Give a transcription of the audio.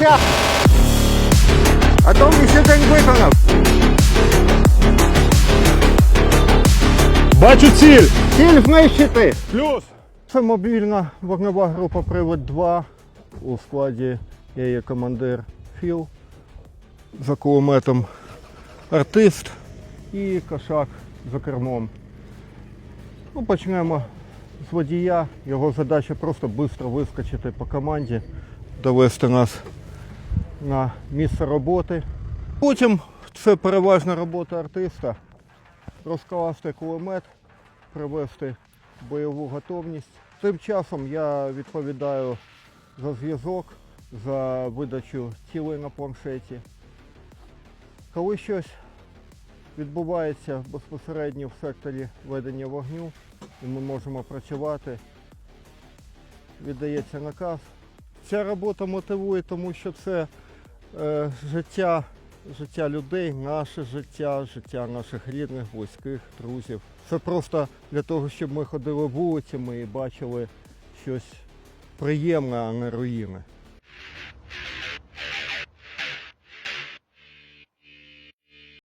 нельзя. А то он еще не виконав. Бачу ціль! Ціль знищити! Плюс! Це мобільна вогнева група привод 2. У складі я є командир Філ. За кулеметом артист і кошак за кермом. Ну, Почнемо з водія. Його задача просто швидко вискочити по команді, довести нас на місце роботи. Потім це переважна робота артиста. Розкласти кулемет, привести бойову готовність. Тим часом я відповідаю за зв'язок, за видачу цілей на планшеті. Коли щось відбувається безпосередньо в секторі ведення вогню, і ми можемо працювати, віддається наказ. Ця робота мотивує, тому що це життя, життя людей, наше життя, життя наших рідних, близьких, друзів. Це просто для того, щоб ми ходили вулицями і бачили щось приємне, а не руїни.